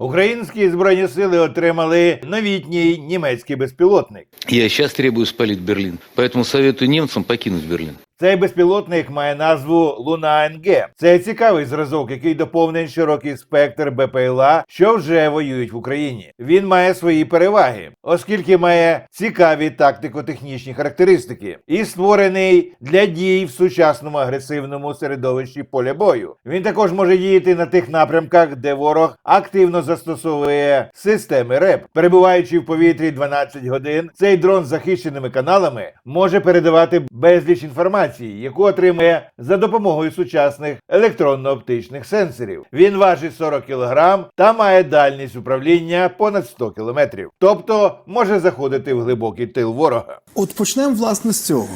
Українські збройні сили отримали новітній німецький безпілотник. Я зараз требую спалити Берлін, Поэтому советую немцам покинуть Берлин. Цей безпілотник має назву Луна НГ. Це цікавий зразок, який доповнить широкий спектр БПЛА, що вже воюють в Україні. Він має свої переваги, оскільки має цікаві тактико-технічні характеристики і створений для дій в сучасному агресивному середовищі поля бою. Він також може діяти на тих напрямках, де ворог активно застосовує системи РЕП. Перебуваючи в повітрі 12 годин, цей дрон з захищеними каналами може передавати безліч інформації, яку отримує за допомогою сучасних електронно-оптичних сенсорів. Він важить 40 кг та має дальність управління понад 100 км. Тобто може заходити в глибокий тил ворога. От почнемо власне з цього.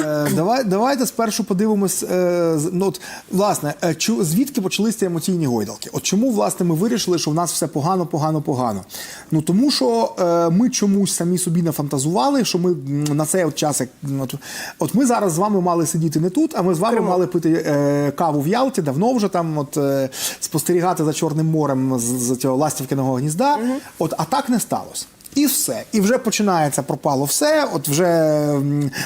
Е, давай, давайте спершу подивимось. Е, ну, от, власне, е, чу, звідки почалися емоційні гойдалки? От чому власне ми вирішили, що в нас все погано, погано, погано? Ну тому що е, ми чомусь самі собі нафантазували, що ми на цей от час, як от, от ми зараз з вами мали сидіти не тут, а ми з вами мали пити е, каву в Ялті, давно вже там, от е, спостерігати за Чорним морем з, з цього ластівкиного гнізда. От, а так не сталося. І все. І вже починається пропало все, от вже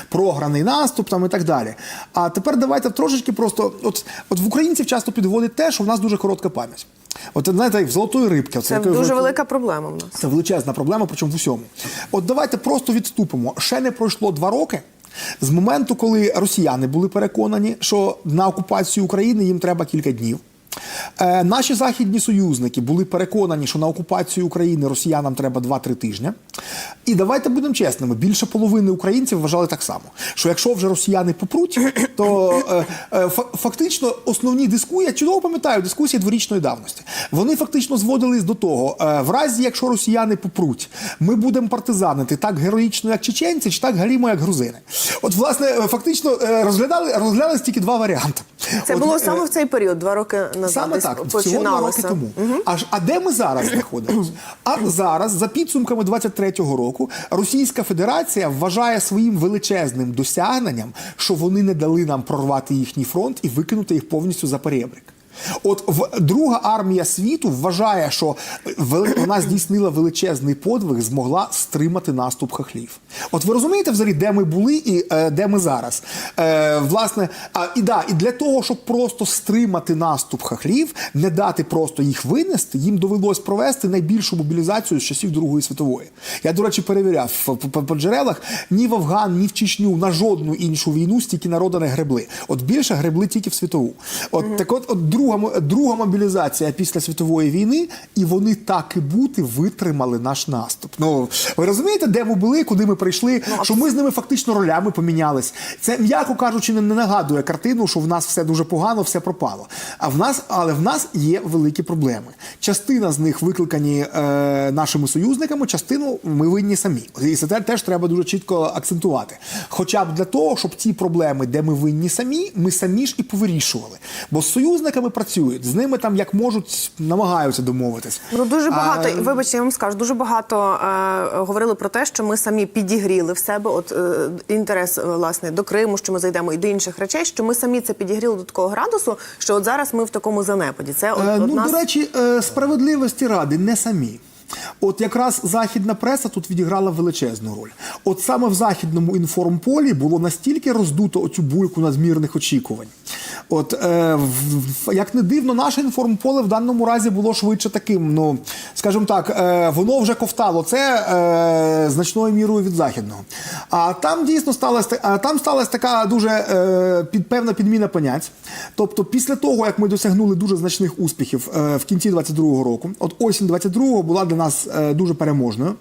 програний наступ там і так далі. А тепер давайте трошечки просто. От, от в українців часто підводить те, що в нас дуже коротка пам'ять. От знаєте, як в золотої рибки. Це дуже ви- велика проблема в нас. це величезна проблема, причому в усьому. От давайте просто відступимо. Ще не пройшло два роки. З моменту, коли росіяни були переконані, що на окупацію України їм треба кілька днів. Е, наші західні союзники були переконані, що на окупацію України росіянам треба 2-3 тижні. І давайте будемо чесними: більше половини українців вважали так само, що якщо вже росіяни попруть, то е, е, фактично основні дискусії, я чудово пам'ятаю дискусії дворічної давності. Вони фактично зводились до того: е, в разі, якщо росіяни попруть, ми будемо партизанити так героїчно, як чеченці, чи так галімо, як грузини. От, власне, фактично е, розглядали розглядались тільки два варіанти. Це От, було е, саме в цей період, два роки назад. Саме так, всього два роки тому. Аж а де ми зараз знаходимося? А зараз, за підсумками 23-го року, Російська Федерація вважає своїм величезним досягненням, що вони не дали нам прорвати їхній фронт і викинути їх повністю за перебрік. От в друга армія світу вважає, що вели- вона здійснила величезний подвиг, змогла стримати наступ хахлів. От ви розумієте взагалі, де ми були і е, де ми зараз? Е, власне, а і да, і для того, щоб просто стримати наступ хахлів, не дати просто їх винести, їм довелось провести найбільшу мобілізацію з часів Другої світової. Я, до речі, перевіряв по, по, джерелах ні в Афган, ні в Чечню, на жодну іншу війну стільки народу не гребли. От більше гребли тільки в світову. От так, от, от друга, друга мобілізація після світової війни, і вони так і бути витримали наш наступ. Ну ви розумієте, де ми були, куди ми прийшли? що ми з ними фактично ролями помінялись. Це м'яко кажучи, не, не нагадує картину, що в нас все дуже погано, все пропало. А в нас, але в нас є великі проблеми. Частина з них викликані е, нашими союзниками, частину ми винні самі. І це теж треба дуже чітко акцентувати. Хоча б для того, щоб ці проблеми, де ми винні самі, ми самі ж і повирішували. Бо з союзниками працюють, з ними там як можуть, намагаються домовитись. Ну дуже багато, А, вибачте, я вам скажу, дуже багато е, говорили про те, що ми самі підігріли в себе от е, інтерес е, власне до Криму, що ми зайдемо і до інших речей, що ми самі це підігріли до такого градусу, що от зараз ми в такому занепаді. Це от, Е, от ну, нас... до речі, е, справедливості ради не самі. От якраз західна преса тут відіграла величезну роль. От саме в західному інформполі було настільки роздуто оцю бульку надмірних очікувань. От е, в- як не дивно, наше інформполе в даному разі було швидше таким. Ну скажімо так, е, воно вже ковтало це е, значною мірою від західного. А там дійсно сталася там сталася така дуже е, під певна підміна понять. Тобто, після того як ми досягнули дуже значних успіхів е, в кінці 22-го року, от осінь 22-го була для нас е, дуже переможною.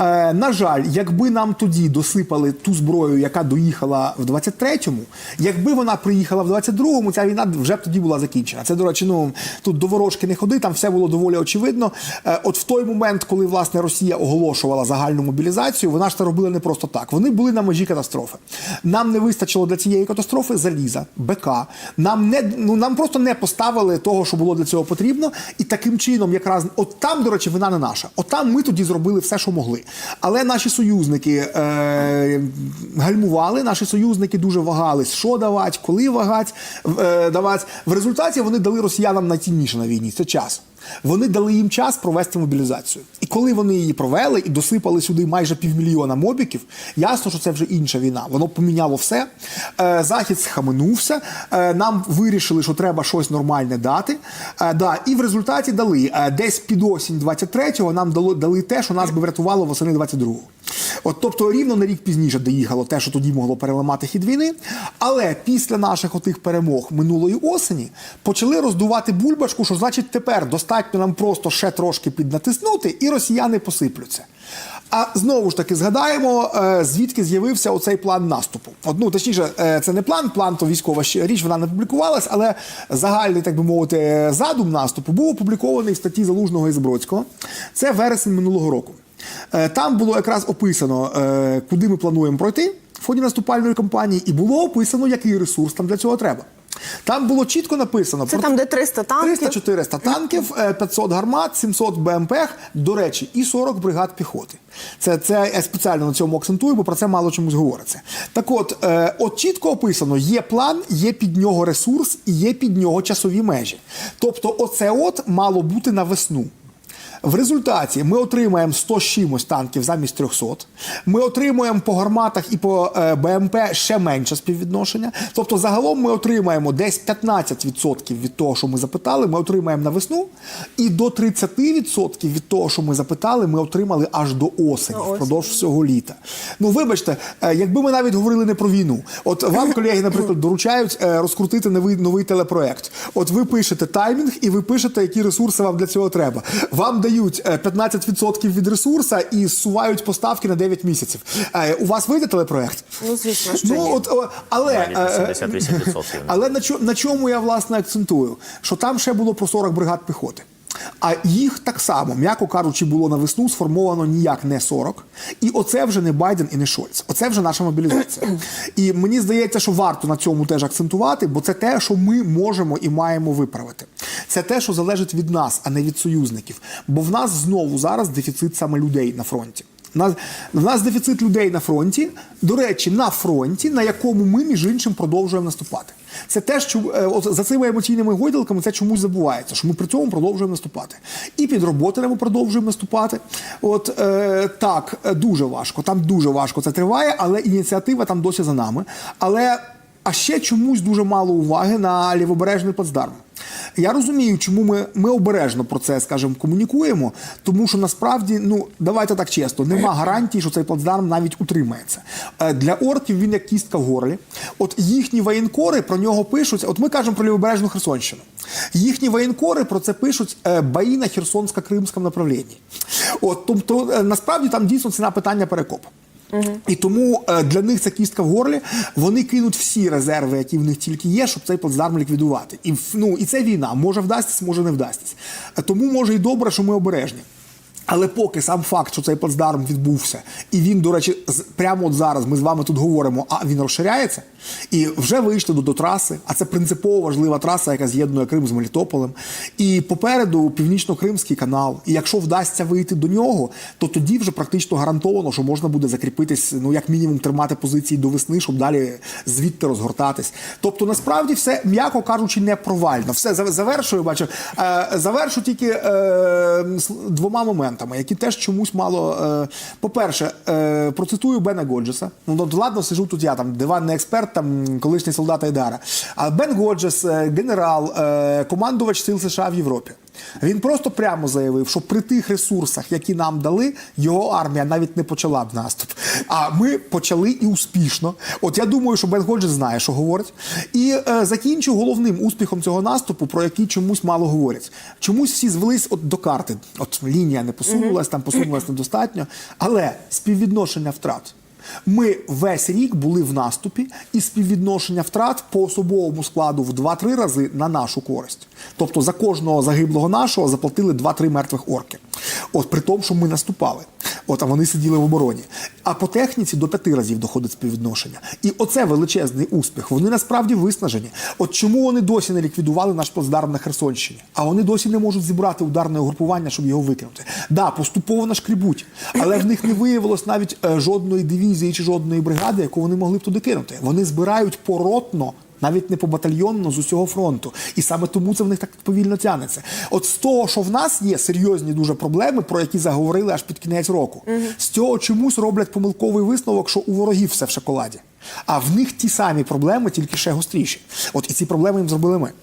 Е, на жаль, якби нам тоді досипали ту зброю, яка доїхала в 23-му, якби вона приїхала в 22-му, ця війна вже б тоді була закінчена. Це, до речі, ну тут до ворожки не ходи, там все було доволі очевидно. Е, от в той момент, коли власне Росія оголошувала загальну мобілізацію, вона ж це робила не просто так. Вони були на межі катастрофи. Нам не вистачило для цієї катастрофи заліза, БК. Нам не ну нам просто не поставили того, що було для цього потрібно. І таким чином, якраз от там, до речі, вина не наша. От там ми тоді зробили все, що могли. Але наші союзники е, гальмували, наші союзники дуже вагались, що давати, коли вагати, е, давати. В результаті вони дали росіянам найцінніше на війні це час. Вони дали їм час провести мобілізацію. І коли вони її провели і досипали сюди майже півмільйона мобіків, ясно, що це вже інша війна. Воно поміняло все. Е, Захід схаменувся. Е, Нам вирішили, що треба щось нормальне дати. Е, і в результаті дали десь під осінь 23-го нам дали те, що нас би врятувало восени 22-го. От, тобто рівно на рік пізніше доїхало те, що тоді могло переламати хід війни. Але після наших отих перемог минулої осені почали роздувати бульбашку, що значить тепер достатньо нам просто ще трошки піднатиснути, і росіяни посиплються. А знову ж таки згадаємо, е, звідки з'явився оцей план наступу. От, ну, точніше, е, це не план, план то військова річ, вона не публікувалась, але загальний, так би мовити, задум наступу був опублікований в статті Залужного і Збродського. Це вересень минулого року. Е, Там було якраз описано, куди ми плануємо пройти в ході наступальної кампанії, і було описано, який ресурс там для цього треба. Там було чітко написано Це там, де 300 танків. 300-400 танків, е, 500 гармат, 700 БМП, до речі, і 40 бригад піхоти. Це, це я спеціально на цьому акцентую, бо про це мало чомусь говориться. Так от, е, от чітко описано: є план, є під нього ресурс і є під нього часові межі. Тобто, оце от мало бути на весну. В результаті ми отримаємо 100 чимось танків замість 300. Ми отримуємо по гарматах і по е, БМП ще менше співвідношення. Тобто, загалом ми отримаємо десь 15% від того, що ми запитали, ми отримаємо на весну, і до 30% від того, що ми запитали, ми отримали аж до осені, впродовж всього літа. Ну, вибачте, е, якби ми навіть говорили не про війну. От вам, колеги, наприклад, доручають е, розкрутити новий, новий телепроект. От ви пишете таймінг і ви пишете, які ресурси вам для цього треба. Вам дають е, 15% від ресурса і зсувають поставки на 9 місяців. Е, У вас вийде телепроект? Ну, звісно, що. Ну, от, о, але, е, 88%. але на чому я власне акцентую? Що там ще було про 40 бригад піхоти. А їх так само, м'яко кажучи, було на весну сформовано ніяк не 40. І оце вже не Байден і не Шольц. Оце вже наша мобілізація. І мені здається, що варто на цьому теж акцентувати, бо це те, що ми можемо і маємо виправити. Це те, що залежить від нас, а не від союзників. Бо в нас знову зараз дефіцит саме людей на фронті. Нас, в нас дефіцит людей на фронті. До речі, на фронті, на якому ми, між іншим, продовжуємо наступати. Це те, що е, от за цими емоційними гойдалками це чомусь забувається, що ми при цьому продовжуємо наступати. І під роботами продовжуємо наступати. От е, так, дуже важко. Там дуже важко це триває, але ініціатива там досі за нами. Але а ще чомусь дуже мало уваги на лівобережний плацдарм. Я розумію, чому ми, ми обережно про це, скажімо, комунікуємо, тому що насправді, ну давайте так чесно, нема гарантії, що цей плацдарм навіть утримається. Е, Для орків він як кістка в горлі. От їхні воєнкори про нього пишуть. От ми кажемо про лівобережну Херсонщину. Їхні воєнкори про це пишуть е, бої на Херсонсько-Кримському направлінні. От, тобто, е, насправді там дійсно ціна питання І тому е, для них це кістка в горлі. Вони кинуть всі резерви, які в них тільки є, щоб цей плацдарм ліквідувати. І ну і це війна. Може вдастись, може не вдастись. Е, Тому може і добре, що ми обережні. Але поки сам факт, що цей плацдарм відбувся, і він, до речі, прямо от зараз ми з вами тут говоримо, а він розширяється, і вже вийшли до, до траси, а це принципово важлива траса, яка з'єднує Крим з Мелітополем. І попереду північно-кримський канал. І якщо вдасться вийти до нього, то тоді вже практично гарантовано, що можна буде закріпитись, ну як мінімум, тримати позиції до весни, щоб далі звідти розгортатись. Тобто, насправді все, м'яко кажучи, не провально. Все завершую, бачу. Е, завершу тільки е, двома моментами, які теж чомусь мало. Е, по-перше, е, процитую Бена Годжеса. Ну, от, ладно, сижу тут я там, диванний експерт, там колишній солдат Айдара. А Бен Годжес, е, генерал, командувач сил США в Європі. Він просто прямо заявив, що при тих ресурсах, які нам дали, його армія навіть не почала б наступ. А ми почали і успішно. От я думаю, що Бен Годжес знає, що говорить. І е, закінчу головним успіхом цього наступу, про який чомусь мало говорять. Чомусь всі звелись от до карти. От лінія не посунулась, там посунулась недостатньо. Але співвідношення втрат. Ми весь рік були в наступі, і співвідношення втрат по особовому складу в 2-3 рази на нашу користь. Тобто за кожного загиблого нашого заплатили 2-3 мертвих орки. От при тому, що ми наступали. От а вони сиділи в обороні. А по техніці до п'яти разів доходить співвідношення. І оце величезний успіх. Вони насправді виснажені. От чому вони досі не ліквідували наш плацдарм на Херсонщині? А вони досі не можуть зібрати ударне угрупування, щоб його викинути. Да, поступово нашкрібуть, але в них не виявилось навіть е, жодної дивізії чи жодної бригади, яку вони могли б туди кинути. Вони збирають поротно навіть не по батальйонно з усього фронту. І саме тому це в них так повільно тягнеться. От з того, що в нас є серйозні дуже проблеми, про які заговорили аж під кінець року, з цього чомусь роблять помилковий висновок, що у ворогів все в шоколаді. А в них ті самі проблеми, тільки ще гостріші. От і ці проблеми їм зробили ми.